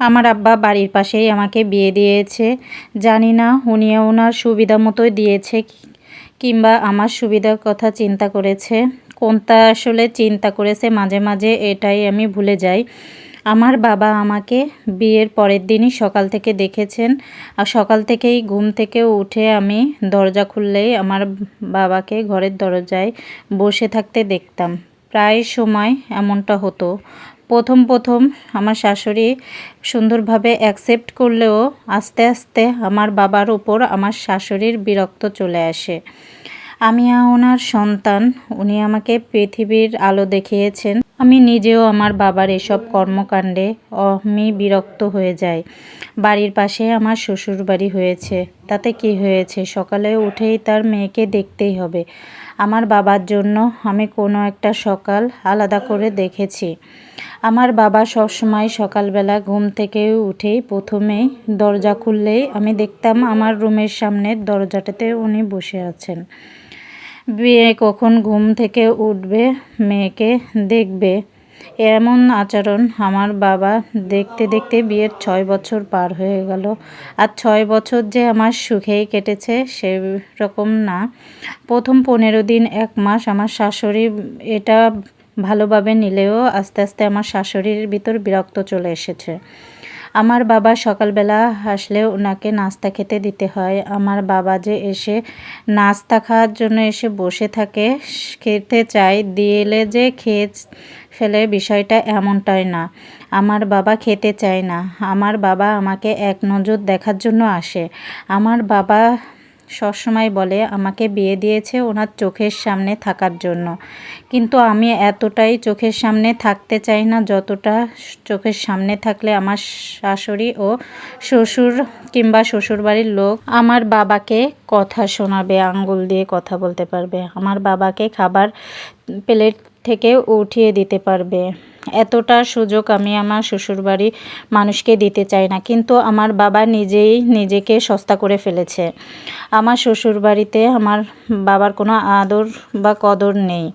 আমার আব্বা বাড়ির পাশেই আমাকে বিয়ে দিয়েছে। জানি না উনি ওনার সুবিধা মতোই দিয়েছে কিংবা আমার সুবিধার কথা চিন্তা করেছে। কোনটা আসলে চিন্তা করেছে মাঝে মাঝে এটাই আমি ভুলে যাই। আমার বাবা আমাকে বিয়ের পরের দিনই সকাল থেকে দেখেছেন। আর সকাল থেকেই ঘুম থেকে উঠে আমি দরজা খুললেই আমার বাবাকে ঘরের দরজায় বসে থাকতে দেখতাম। প্রায় সময় এমনটা হতো। প্রথম প্রথম আমার শাশুড়ি সুন্দরভাবে অ্যাকসেপ্ট করলেও আস্তে আস্তে আমার বাবার উপর আমার শাশুড়ির বিরক্ত চলে আসে। আমি ওনার সন্তান, উনি আমাকে পৃথিবীর আলো দেখিয়েছেন। আমি নিজেও আমার বাবার এসব কর্মকাণ্ডে আমি বিরক্ত হয়ে যাই। বাড়ির পাশে আমার শ্বশুর বাড়ি হয়েছে। তাতে কি হয়েছে? সকালে উঠেই তার মেয়েকে দেখতেই হবে। আমার বাবার জন্য আমি কোনো একটা সকাল আলাদা করে দেখেছি। আমার বাবা সবসময় সকালবেলা ঘুম থেকে উঠেই প্রথমেই দরজা খুললেই আমি দেখতাম আমার রুমের সামনের দরজাটাতে উনি বসে আছেন। বিয়ে কখন ঘুম থেকে উঠবে, মেয়েকে দেখবে। এমন আচরণ আমার বাবা দেখতে দেখতে বিয়ের ছয় বছর পার হয়ে গেল। আর ছয় বছর যে আমার সুখেই কেটেছে সে রকম না। প্রথম পনেরো দিন এক মাস আমার শাশুড়ি এটা ভালোভাবে নিলেও আস্তে আস্তে আমার শাশুড়ির ভিতর বিরক্ত চলে এসেছে। আমার বাবা সকালবেলা আসলে ওনাকে নাস্তা খেতে দিতে হয়। আমার বাবা যে এসে নাস্তা খাওয়ার জন্য এসে বসে থাকে, খেতে চায়, দিলে যে খেয়ে ফেলে বিষয়টা এমনটাই না। আমার বাবা খেতে চায় না। আমার বাবা আমাকে এক নজর দেখার জন্য আসে। আমার বাবা সবসময় বলে, আমাকে বিয়ে দিয়েছে ওনার চোখের সামনে থাকার জন্য। কিন্তু আমি এতটাই চোখের সামনে থাকতে চাই না, যতটা চোখের সামনে থাকলে আমার শাশুড়ি ও শ্বশুর কিংবা শ্বশুরবাড়ির লোক আমার বাবাকে কথা শোনাবে আঙ্গুল দিয়ে কথা বলতে পারবে। আমার বাবাকে খাবার প্লেট থেকে উঠিয়ে দিতে পারবে। এতটা সুযোগ আমি আমার শ্বশুরবাড়ি মানুষকে দিতে চাই না, কিন্তু আমার বাবা নিজেই নিজেকে সস্তা করে ফেলেছে। আমার শ্বশুরবাড়িতে আমার বাবার কোনো আদর বা কদর নেই,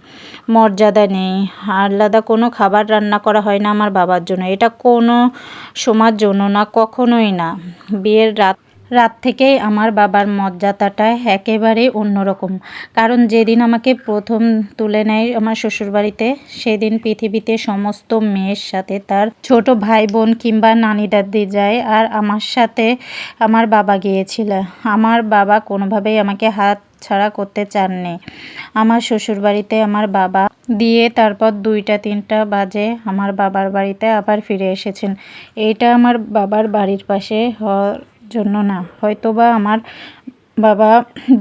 মর্যাদা নেই, আলাদা কোনো খাবার রান্না করা হয় না আমার বাবার জন্য। এটা কোনো সময়ের জন্য না, কখনোই না। বিয়ের রাত রাত থেকেই আমার বাবার মর্যাদাটা একেবারে অন্যরকম। কারণ যেদিন আমাকে প্রথম তুলে নেয় আমার শ্বশুরবাড়িতে, সেদিন পৃথিবীতে সমস্ত মেয়ের সাথে তার ছোট ভাই বোন কিংবা নানি দাদি যায় আর আমার সাথে আমার বাবা গিয়েছিল। আমার বাবা কোনোভাবেই আমাকে হাত ছাড়া করতে চাননি। আমার শ্বশুরবাড়িতে আমার বাবা দিয়ে তারপর দুইটা, তিনটা বাজে আমার বাবার বাড়িতে আবার ফিরে এসেছেন। এইটা আমার বাবার বাড়ির পাশে হওয়ার জন্য না। হয়তোবা আমার বাবা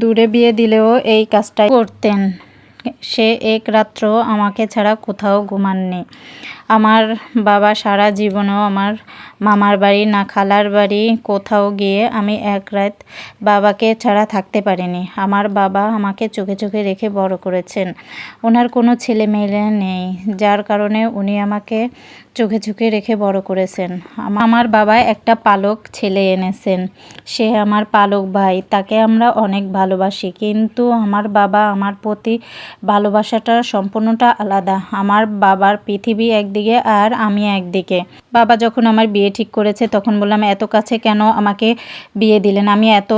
দূরে বিয়ে দিলেও এই কাজটাই করতেন। সে এক রাত্র আমাকে ছাড়া কোথাও ঘুমাননি। আমার বাবা সারা জীবনেও আমার মামার বাড়ি, না খালার বাড়ি, কোথাও গিয়ে আমি এক রাত বাবাকে ছাড়া থাকতে পারিনি। আমার বাবা আমাকে চোখে চোখে রেখে বড় করেছেন। ওনার কোনো ছেলে মেয়ে নেই, যার কারণে উনি আমাকে চোখে চোখে রেখে বড় করেছেন। আমার বাবা একটা পালক ছেলে এনেছেন। সে আমার পালক ভাই, তাকে আমরা অনেক ভালোবাসি। কিন্তু আমার বাবা আমার প্রতি ভালোবাসাটা সম্পূর্ণটা আলাদা। আমার বাবার পৃথিবী একদিকে আর আমি একদিকে। বাবা যখন আমার বিয়ে ঠিক করেছে, তখন বললাম, এত কাছে কেন আমাকে বিয়ে দিলেন? আমি এত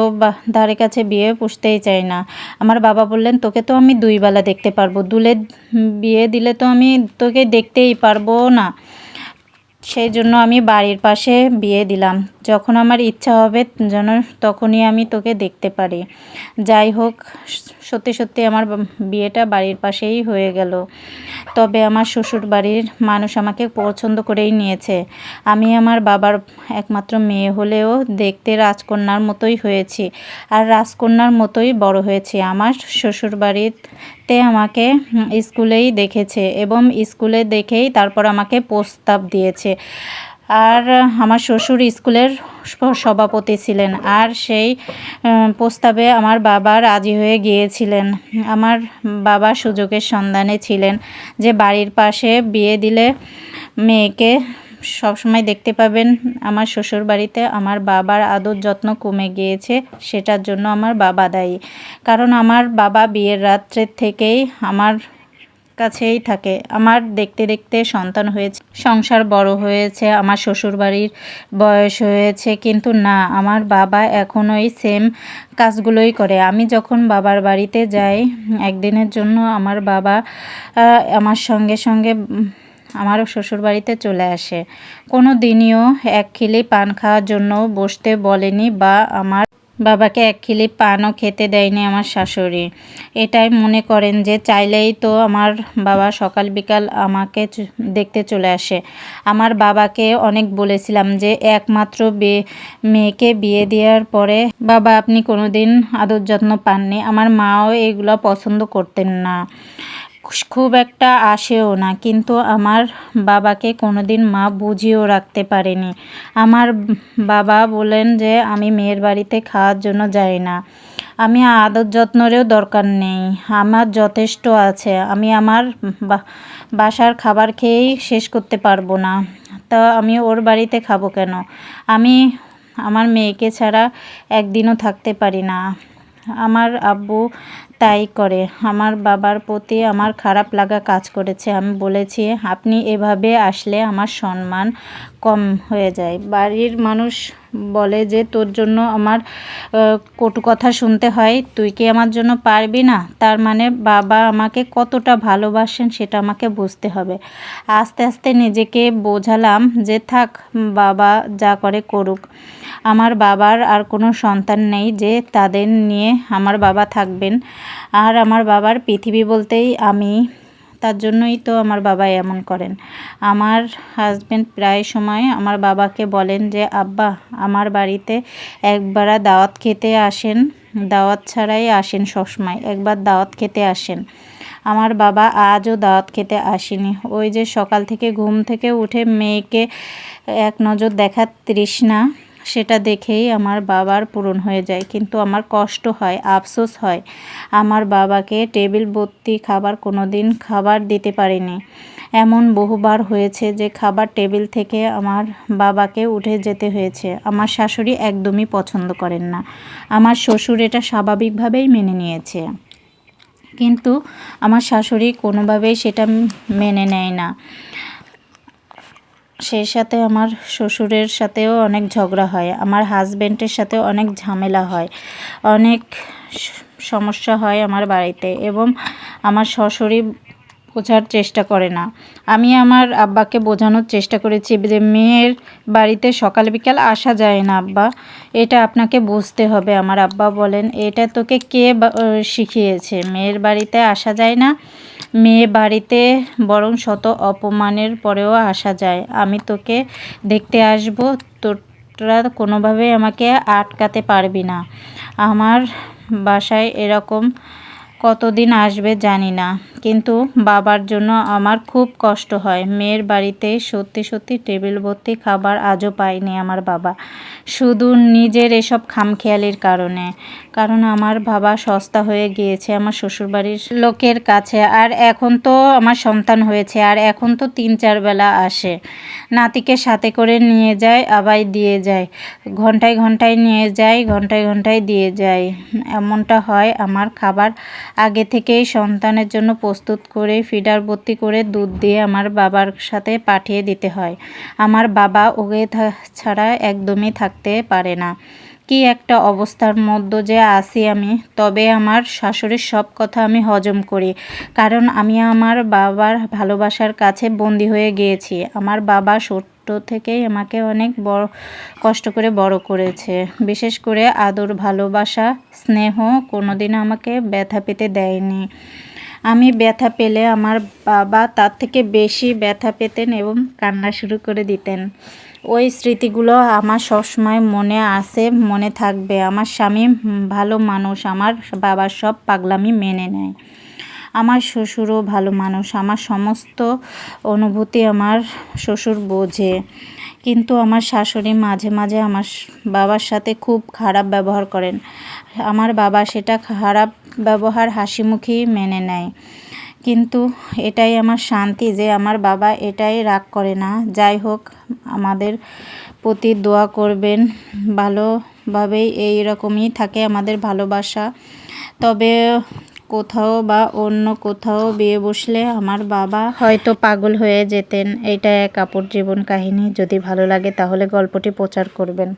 ধারে কাছে বিয়ে পুষতেই চাই না। আমার বাবা বললেন, তোকে তো আমি দুইবেলা দেখতে পারব। দুলে বিয়ে দিলে তো আমি তোকে দেখতেই পারব না। সেই জন্য আমি বাড়ির পাশে বিয়ে দিলাম। যখন আমার ইচ্ছা হবে যেন তখনই আমি তোকে দেখতে পারি। যাই হোক, সত্যি সত্যি আমার বিয়েটা বাড়ির পাশেই হয়ে গেল। তবে আমার শ্বশুর বাড়ির মানুষ আমাকে পছন্দ করেই নিয়েছে। আমি আমার বাবার একমাত্র মেয়ে হলেও দেখতে রাজকন্যার মতোই হয়েছি। আর রাজকন্যার মতোই বড় হয়েছি। আমার শ্বশুর বাড়িতে আমাকে স্কুলেই দেখেছে এবং স্কুলে দেখেই তারপর আমাকে প্রস্তাব দিয়েছে। আর আমার শ্বশুর স্কুলের সভাপতি ছিলেন আর সেই প্রস্তাবে আমার বাবা রাজি হয়ে গিয়েছিলেন। আমার বাবা সুযোগের সন্ধানে ছিলেন যে বাড়ির পাশে বিয়ে দিলে মেয়েকে সবসময় দেখতে পাবেন আমার শ্বশুর বাড়িতে আমার বাবার আদর যত্ন কমে গিয়েছে, সেটার জন্য আমার বাবা দায়ী। কারণ আমার বাবা বিয়ের রাত্রের থেকেই আমার কাছেই থাকে। আমার দেখতে দেখতে সন্তান হয়েছে, সংসার বড় হয়েছে, আমার শ্বশুরবাড়ির বয়স হয়েছে, কিন্তু না, আমার বাবা এখনোই সেম কাজগুলোই করে। আমি যখন বাবার বাড়িতে যাই, একদিনের জন্য আমার বাবা আমার সঙ্গে সঙ্গে উম, আমার শ্বশুর বাড়িতে চলে আসে। কোনো দিনও এক খিলি পান খাওয়ার জন্য বসতে বলেনি বা আমার বাবাকে এক খিলি পানও খেতে দেয়নি আমার শাশুড়ি। এটাই মনে করেন যে চাইলেই তো আমার বাবা সকাল বিকাল আমাকে দেখতে চলে আসে। আমার বাবাকে অনেক বলেছিলাম যে একমাত্র মেয়েকে বিয়ে দেওয়ার পরে বাবা আপনি কোনোদিন আদর যত্ন পাননি। আমার মাও এগুলো পছন্দ করতেন না। খুব একটা আসেও না। কিন্তু আমার বাবাকে কোনোদিন মা বুঝিয়েও রাখতে পারেনি। আমার বাবা বলেন যে, আমি মেয়ের বাড়িতে খাওয়ার জন্য যাই না। আমি আদর যত্নরেও দরকার নেই। আমার যথেষ্ট আছে। আমি আমার বাসার খাবার খেয়েই শেষ করতে পারব না। তা আমি ওর বাড়িতে খাব কেন? আমি আমার মেয়েকে ছাড়া একদিনও থাকতে পারি না। আমার আব্বু তাই করে। আমার বাবার প্রতি আমার খারাপ লাগা কাজ করেছে। আমি বলেছি, আপনি এভাবে আসলে আমার সম্মান কম হয়ে যায়। বাড়ির মানুষ বলে যে, তোর জন্য আমার কটু কথা শুনতে হয়। তুই কি আমার জন্য পারবি না? তার মানে বাবা আমাকে কতটা ভালোবাসেন সেটা আমাকে বুঝতে হবে। আস্তে আস্তে নিজেকে বোঝালাম যে, থাক, বাবা যা করে করুক। আমার বাবার আর কোনো সন্তান নেই যে, তাদের নিয়ে আমার বাবা থাকবেন। আর আমার বাবার পৃথিবী বলতেই আমি, তার জন্যই তো আমার বাবা এমন করেন। আমার হাজব্যান্ড প্রায় সময় আমার বাবাকে বলেন যে, আব্বা, আমার বাড়িতে একবার দাওয়াত খেতে আসেন। দাওয়াত ছাড়াই আসেন সবসময়। একবার দাওয়াত খেতে আসেন। আমার বাবা আজও দাওয়াত খেতে আসেনি। ওই যে সকাল থেকে ঘুম থেকে উঠে মেয়েকে এক নজর দেখার তৃষ্ণা। সেটা দেখেই আমার বাবার পূরণ হয়ে যায়। কিন্তু আমার কষ্ট হয়, আফসোস হয়। আমার বাবাকে টেবিল ভর্তি খাবার কোনো দিন খাবার দিতে পারিনি। এমন বহুবার হয়েছে যে খাবার টেবিল থেকে আমার বাবাকে উঠে যেতে হয়েছে। আমার শাশুড়ি একদমই পছন্দ করেন না। আমার শ্বশুর এটা স্বাভাবিকভাবেই মেনে নিয়েছে। কিন্তু আমার শাশুড়ি কোনোভাবেই সেটা মেনে নেয় না। সেই সাথে আমার শ্বশুরের সাথেও অনেক ঝগড়া হয়, আমার হাজবেন্ডের সাথেও অনেক ঝামেলা হয়, অনেক সমস্যা হয় আমার বাড়িতে এবং আমার শ্বশুরই বোঝার চেষ্টা করে না। আমি আমার আব্বাকে বোঝানোর চেষ্টা করেছি যে মেয়ের বাড়িতে সকাল বিকাল আসা যায় না, আব্বা। এটা আপনাকে বুঝতে হবে। আমার আব্বা বলেন, এটা তোকে কে শিখিয়েছে? মেয়ের বাড়িতে আসা যায় না মেয়ে বাড়িতে, বরং শত অপমানের পরেও আসা যায়। আমি তোকে দেখতে আসব, তোরা কোনোভাবে আমাকে আটকাতে পারবি না। আমার বাসায় এরকম কতদিন আসবে জানি না। কিন্তু বাবার জন্য আমার খুব কষ্ট হয়। মেয়ের বাড়িতে সত্যি সত্যি টেবিল ভর্তি খাবার আজও পায়নি আমার বাবা। শুধু নিজের এসব খামখেয়ালির কারণে। কারণ আমার বাবা সস্তা হয়ে গিয়েছে আমার শ্বশুরবাড়ির লোকের কাছে। আর এখন তো আমার সন্তান হয়েছে। আর এখন তো তিন চার বেলা আসে। নাতিকে সাথে করে নিয়ে যায় আবার দিয়ে যায়। ঘন্টায় ঘন্টায় নিয়ে যায়, ঘন্টায় ঘন্টায় দিয়ে যায়। এমনটা হয় আমার খাবার আগে থেকেই সন্তানের জন্য প্রস্তুত করে, ফিডার ভর্তি করে দুধ দিয়ে আমার বাবার সাথে পাঠিয়ে দিতে হয়। আমার বাবা ওকে ছাড়া একদমই থাকতে পারে না। কি একটা অবস্থার মধ্যে যে আসি আমি, তবে আমার শাশুড়ির সব কথা আমি হজম করি। কারণ আমি আমার বাবার ভালোবাসার কাছে বন্দি হয়ে গিয়েছি। আমার বাবা ছোট্ট থেকেই আমাকে অনেক বড়, কষ্ট করে বড় করেছে। বিশেষ করে আদর, ভালোবাসা, স্নেহ কোনোদিন আমাকে ব্যথা পেতে দেয়নি। আমি ব্যথা পেলে আমার বাবা তার থেকে বেশি ব্যথা পেতেন এবং কান্না শুরু করে দিতেন। ওই স্মৃতিগুলো আমার সবসময় মনে আছে, মনে থাকবে। আমার স্বামী ভালো মানুষ, আমার বাবার সব পাগলামি মেনে নেয়। আমার শ্বশুরও ভালো মানুষ, আমার সমস্ত অনুভূতি আমার শ্বশুর বোঝে। কিন্তু আমার শাশুড়ি মাঝে মাঝে আমার বাবার সাথে খুব খারাপ ব্যবহার করেন। আমার বাবা সেটা খারাপ ব্যবহার হাসি মুখেই মেনে নেয়। কিন্তু এটাই আমার শান্তি যে আমার বাবা এটাই রাগ করে না। যাই হোক, আমাদের প্রতি দোয়া করবেন। ভালোভাবেই এই রকমই থাকে আমাদের ভালোবাসা। তবে কোথাও বা অন্য কোথাও বিয়ে বসলে আমার বাবা হয়তো পাগল হয়ে যেতেন। এটা এক আপুর জীবন কাহিনী। যদি ভালো লাগে তাহলে গল্পটি প্রচার করবেন।